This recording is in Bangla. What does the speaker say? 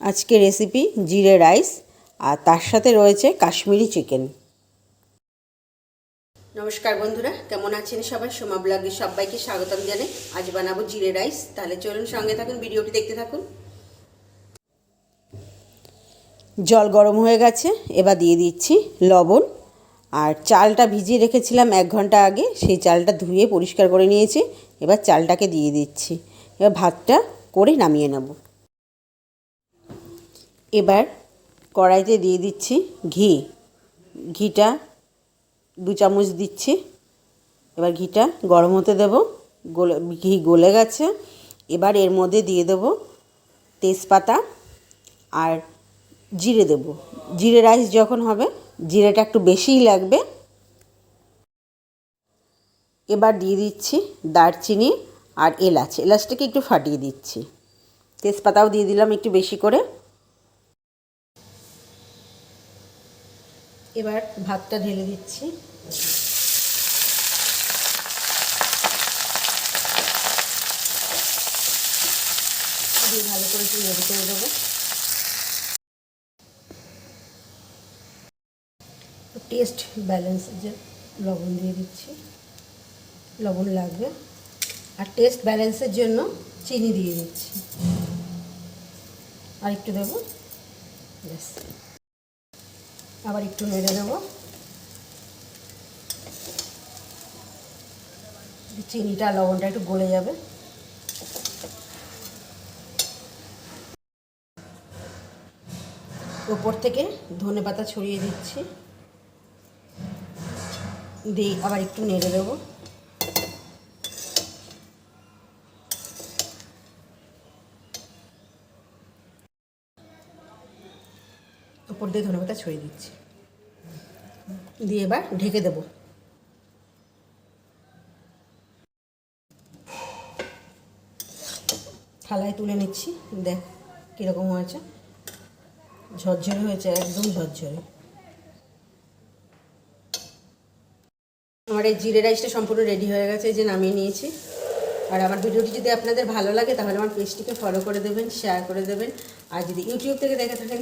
আজকে রেসিপি জিরে রাইস আর তার সাথে রয়েছে কাশ্মীরি চিকেন নমস্কার বন্ধুরা কেমন আছেন সবাই? সোমা ব্লগে সবাইকে স্বাগতম জানাই। আজ বানাবো জিরে রাইস তাহলে চলুন সঙ্গে থাকুন ভিডিওটি দেখতে থাকুন। জল গরম হয়ে গেছে এবার দিয়ে দিচ্ছি লবণ। আর চালটা ভিজিয়ে রেখেছিলাম এক ঘণ্টা আগে সেই চালটা ধুয়ে পরিষ্কার করে নিয়েছি। এবার চালটাকে দিয়ে দিচ্ছি। এবার ভাতটা করে নামিয়ে নেব। এবার কড়াইতে দিয়ে দিচ্ছি ঘি। ঘিটা দু চামচ দিচ্ছি। এবার ঘিটা গরম হতে দেব। গলে, ঘি গলে গেছে। এবার এর মধ্যে দিয়ে দেব তেজপাতা আর জিরে দেব। জিরে রাইস যখন হবে, জিরেটা একটু বেশিই লাগবে। এবার দিয়ে দিচ্ছি দারচিনি আর এলাচ। এলাচটাকে একটু ফাটিয়ে দিচ্ছি। তেজপাতাও দিয়ে দিলাম একটু বেশি করে। এবার ভাতটা ঢেলে দিচ্ছি। দিয়ে ভালো করে একটু নেড়ে করে দেবো। টেস্ট ব্যালেন্স যে লবণ দিয়ে দিচ্ছি। লবণ লাগবে। আর টেস্ট ব্যালেন্সের জন্য চিনি দিয়ে দিচ্ছি। আর একটু দেবো। ব্যাস। আবার একটু নেড়ে দেবো। চিনিটা লবণটা একটু গলে যাবে। ওপর থেকে ধনে পাতা ছড়িয়ে দিচ্ছি। দিয়ে আবার একটু নেড়ে দেবো। ওপর দিয়ে ধনে পাতা ছড়িয়ে দিচ্ছি। দিয়ে এবার ঢেকে দেবো। থালায় তুলে নিচ্ছি। দেখ কীরকম হয়েছে। ঝরঝরে হয়েছে, একদম ঝরঝরে। আমার এই জিরে রাইসটা সম্পূর্ণ রেডি হয়ে গেছে, এই যে নামিয়ে নিয়েছি। আর আমার ভিডিওটি যদি আপনাদের ভালো লাগে, তাহলে আমার পেজটিকে ফলো করে দেবেন শেয়ার করে দেবেন। আর যদি ইউটিউব থেকে দেখে থাকেন